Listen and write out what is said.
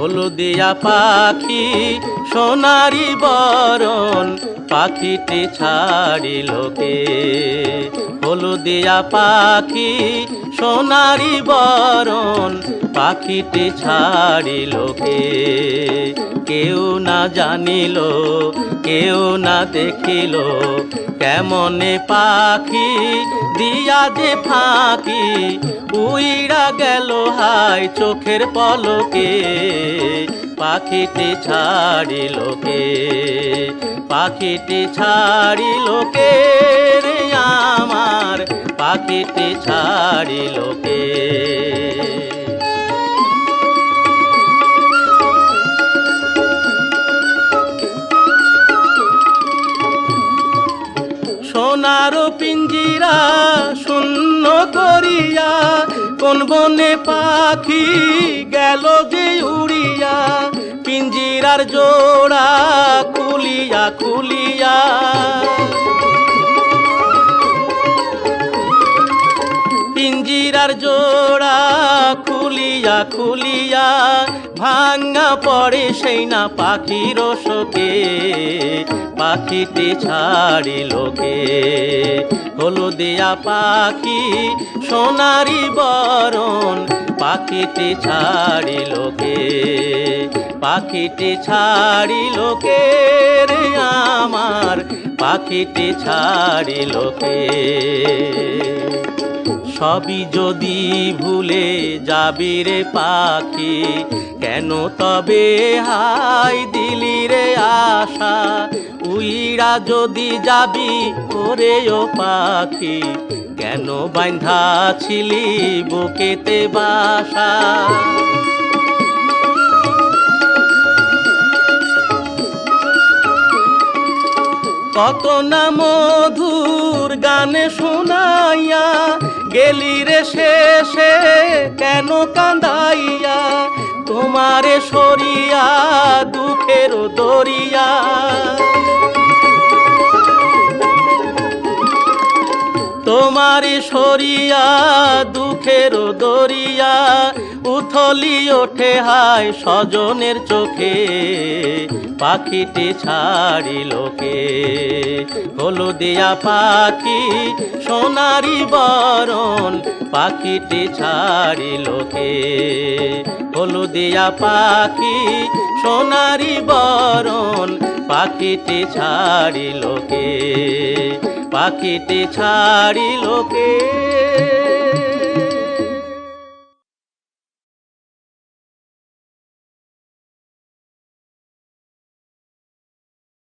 হলুদিয়া পাখি, সোনারি বরণ, পাখিটি ছাড়িল কে? হলুদিয়া পাখি, সোনারি বরণ, পাখিটি ছাড়িল কে? কেউ না জানিল, কেউ না দেখিল, কেমনে পাখি দিয়া যে ফাঁকি? উইরা গেল হাই চোখের পলকে, পাখিটি ছাড়িল কে? পাখিটি ছাড়িল কে রে আমার? পাখিটি ছাড়িল কে? সোনার পিঞ্জিরা শূন্য করিয়া কোন বনে পাখি গেল যে উড়িয়া পিঞ্জিরার জোড়া খুলিয়া খুলিয়া। পিঞ্জিরার জোড়া খুলিয়া খুলিয়া ভাঙ্গা পড়ে সেই না পাখির শোকে। পাখিটি ছাড়িল কে? হলুদিয়া পাখি, সোনারি বরণ, পাখিটি ছাড়িল কে? পাখিটি ছাড়িল কে রে আমার? পাখিটি ছাড়িল কে? সবই যদি ভুলে যাবি রে পাখি, কেন তবে হাই দিলি রে আশা? উইরা যদি যাবি ওরে ও পাখি, কেন বান্ধা ছিলি বুকেতে বাসা? কত না মধুর গানে শোনাইয়া গেলি রে শেষে কেন কান্দাইয়া? তোমারে সরিয়া দুঃখের দরিয়া। তোমারে সরিয়া দুঃখের দরিয়া। উথলি ওঠে হায় স্বজনের চোখে, পাখিটি ছাড়িল কে হলুদিয়া পাখি, সোনারি বরণ, পাখিটি ছাড়িল কে হলুদিয়া পাখি, সোনারি বরণ, পাখিটি ছাড়িল কে পাখিটি ছাড়িল কে